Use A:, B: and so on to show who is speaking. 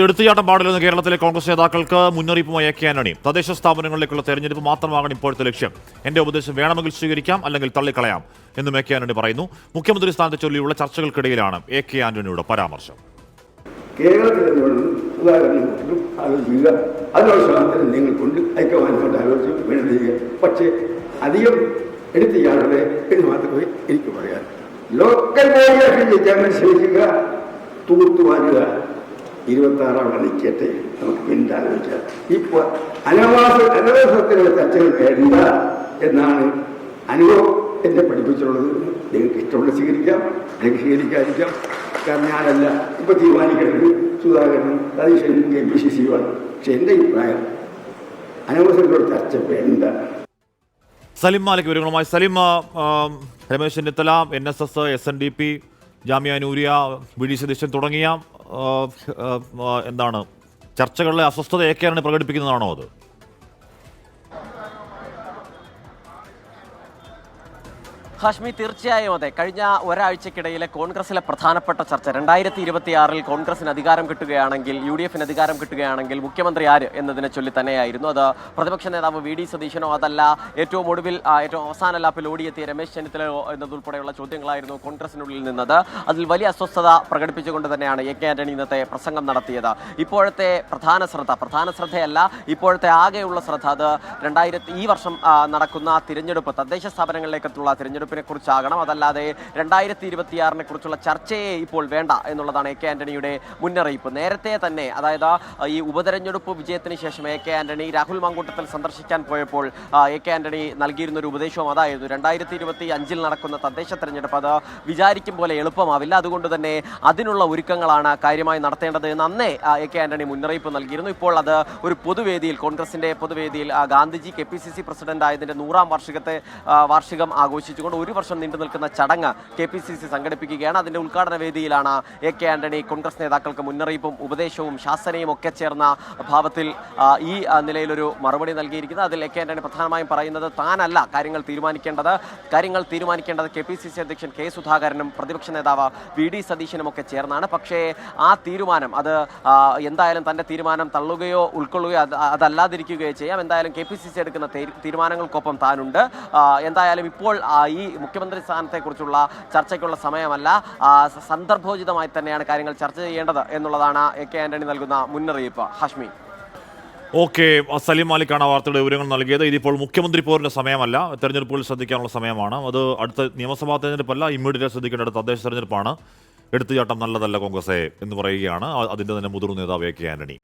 A: എടുത്തുചാട്ടം പാടില്ലെന്ന് കേരളത്തിലെ കോൺഗ്രസ് നേതാക്കൾക്ക് മുന്നറിയിപ്പുമായി എ കെ ആന്റണി. തദ്ദേശ സ്ഥാപനങ്ങളിലേക്കുള്ള തെരഞ്ഞെടുപ്പ് മാത്രമാകണം ഇപ്പോഴത്തെ ലക്ഷ്യം. എന്റെ ഉപദേശം വേണമെങ്കിൽ സ്വീകരിക്കാം അല്ലെങ്കിൽ തള്ളിക്കളയാം എന്നും എ കെ ആന്റണി പറയുന്നു. മുഖ്യമന്ത്രി സ്ഥാനത്തെ ചൊല്ലിയുള്ള ചർച്ചകൾക്കിടയിലാണ് എ കെ ആന്റണിയുടെ പരാമർശം.
B: പക്ഷേ ലോക്കൽ ഇരുപത്തി ആറാം നിൽക്കട്ടെ നമുക്ക് പിന്നീട് ഇപ്പൊ അനവാസ അനവസരത്തിലുള്ള ചർച്ചകൾ വേണ്ട എന്നാണ് അനുഭവം എന്നെ പഠിപ്പിച്ചിട്ടുള്ളത്. നിങ്ങൾക്ക് ഇഷ്ടമുള്ള സ്വീകരിക്കാം അല്ലെങ്കിൽ സ്വീകരിക്കാതിരിക്കാം. കാരണം ഞാനല്ല ഇപ്പൊ തീരുമാനിക്കുന്നത്. സുധാകരനും സതീശനും കെ പി സി സിയുമാണ് പക്ഷെ എന്റെ അഭിപ്രായം അനവസരത്തിലുള്ള ചർച്ച വേണ്ട.
A: സലിം മാലിക് വിവരങ്ങളുമായി. Salim Ramesh Chennithala N S S S N D P ജാമ്യ നൂരിയ വി ഡി തുടങ്ങിയ എന്താണ് ചർച്ചകളിലെ അസ്വസ്ഥത എ കെ ആന്റണി പ്രകടിപ്പിക്കുന്നതാണോ അത്?
C: ഹാഷ്മി തീർച്ചയായും അതെ. കഴിഞ്ഞ ഒരാഴ്ചക്കിടയിലെ കോൺഗ്രസിലെ പ്രധാനപ്പെട്ട ചർച്ച രണ്ടായിരത്തി ഇരുപത്തിയാറിൽ കോൺഗ്രസിന് അധികാരം കിട്ടുകയാണെങ്കിൽ യു ഡി എഫിന് അധികാരം കിട്ടുകയാണെങ്കിൽ മുഖ്യമന്ത്രി ആര് എന്നതിനെ ചൊല്ലി തന്നെയായിരുന്നു. അത് പ്രതിപക്ഷ നേതാവ് വി ഡി സതീശനോ അതല്ല ഏറ്റവും ഒടുവിൽ ഏറ്റവും അവസാന ലാപ്പിൽ ഓടിയെത്തിയ രമേശ് ചെന്നിത്തലയോ എന്നതുൾപ്പെടെയുള്ള ചോദ്യങ്ങളായിരുന്നു കോൺഗ്രസിനുള്ളിൽ നിന്നത്. അതിൽ വലിയ അസ്വസ്ഥത പ്രകടിപ്പിച്ചുകൊണ്ട് തന്നെയാണ് എ കെ ആന്റണി ഇന്നത്തെ പ്രസംഗം നടത്തിയത്. ഇപ്പോഴത്തെ പ്രധാന ശ്രദ്ധ പ്രധാന ശ്രദ്ധയല്ല ഇപ്പോഴത്തെ ആകെയുള്ള ശ്രദ്ധ അത് രണ്ടായിരത്തി ഈ വർഷം നടക്കുന്ന തിരഞ്ഞെടുപ്പ് തദ്ദേശ സ്ഥാപനങ്ങളിലേക്കുള്ള തിരഞ്ഞെടുപ്പിനെ കുറിച്ചാകണം അതല്ലാതെ രണ്ടായിരത്തി ഇരുപത്തിയാറിനെ കുറിച്ചുള്ള ചർച്ചയെ ഇപ്പോൾ വേണ്ട എന്നുള്ളതാണ് എ കെ ആന്റണിയുടെ മുന്നറിയിപ്പ്. നേരത്തെ തന്നെ അതായത് ഈ ഉപതെരഞ്ഞെടുപ്പ് വിജയത്തിന് ശേഷം എ കെ ആന്റണി രാഹുൽ മാങ്കൂട്ടത്തിൽ സന്ദർശിക്കാൻ പോയപ്പോൾ എ കെ ആന്റണി നൽകിയിരുന്ന ഒരു ഉപദേശവും അതായിരുന്നു രണ്ടായിരത്തി ഇരുപത്തി അഞ്ചിൽ നടക്കുന്ന തദ്ദേശ തെരഞ്ഞെടുപ്പ് അത് വിചാരിക്കും പോലെ എളുപ്പമാവില്ല. അതുകൊണ്ട് തന്നെ അതിനുള്ള ഒരുക്കങ്ങളാണ് കാര്യമായി നടത്തേണ്ടത് എന്ന് അന്നേ എ കെ ആന്റണി മുന്നറിയിപ്പ് നൽകിയിരുന്നു. ഇപ്പോൾ അത് ഒരു പൊതുവേദിയിൽ കോൺഗ്രസിന്റെ പൊതുവേദിയിൽ Gandhiji K P C C president ആയതിന്റെ നൂറാം വാർഷികത്തെ വാർഷികം ആഘോഷിച്ചുകൊണ്ട് ഒരു വർഷം നീണ്ടു നിൽക്കുന്ന ചടങ്ങ് കെ പി സി സി സംഘടിപ്പിക്കുകയാണ്. അതിന്റെ ഉദ്ഘാടന വേദിയിലാണ് എ കെ ആന്റണി. കോൺഗ്രസ് നേതാക്കൾക്ക് മുന്നറിയിപ്പും ഉപദേശവും ശാസനയും ഒക്കെ ചേർന്ന ഭാവത്തിൽ ഈ നിലയിലൊരു മറുപടി നൽകിയിരിക്കുന്നത്. അതിൽ എ കെ ആന്റണി പ്രധാനമായും പറയുന്നത് താനല്ല കാര്യങ്ങൾ തീരുമാനിക്കേണ്ടത്. കാര്യങ്ങൾ തീരുമാനിക്കേണ്ടത് കെ പി സി സി അധ്യക്ഷൻ കെ സുധാകരനും പ്രതിപക്ഷ നേതാവ് വി ഡി സതീശനും ഒക്കെ ചേർന്നാണ്. പക്ഷേ ആ തീരുമാനം അത് എന്തായാലും തന്റെ തീരുമാനം തള്ളുകയോ ഉൾക്കൊള്ളുകയോ അത് അതല്ലാതിരിക്കുകയോ ചെയ്യാം. എന്തായാലും കെ പി സി സി എടുക്കുന്ന തീരു- തീരുമാനങ്ങൾക്കൊപ്പം താനുണ്ട്. എന്തായാലും ഇപ്പോൾ ഈ മുഖ്യമന്ത്രി സ്ഥാനത്തെക്കുറിച്ചുള്ള ചർച്ചയ്ക്കുള്ള സമയമല്ല സന്ദർഭോചിതമായി തന്നെയാണ് കാര്യങ്ങൾ ചർച്ച ചെയ്യേണ്ടത് എന്നുള്ളതാണ് എ കെ ആന്റണി നൽകുന്ന മുന്നറിയിപ്പ്. ഹാഷ്മി.
A: ഓക്കെ സലീം മാലിക്കാണ് വാർത്തയുടെ വിവരങ്ങൾ നൽകിയത്. ഇതിപ്പോൾ മുഖ്യമന്ത്രി പോരിന്റെ സമയമല്ല. തെരഞ്ഞെടുപ്പുകൾ ശ്രദ്ധിക്കാനുള്ള സമയമാണ്. അത് അടുത്ത നിയമസഭാ തെരഞ്ഞെടുപ്പല്ല ഇമ്മീഡിയറ്റ് ശ്രദ്ധിക്കേണ്ട തദ്ദേശ തെരഞ്ഞെടുപ്പാണ്. എടുത്തുചാട്ടം നല്ലതല്ല കോൺഗ്രസേ എന്ന് പറയുകയാണ്. അതിന്റെ തന്നെ മുതിർന്ന നേതാവ് എ കെ ആന്റണി.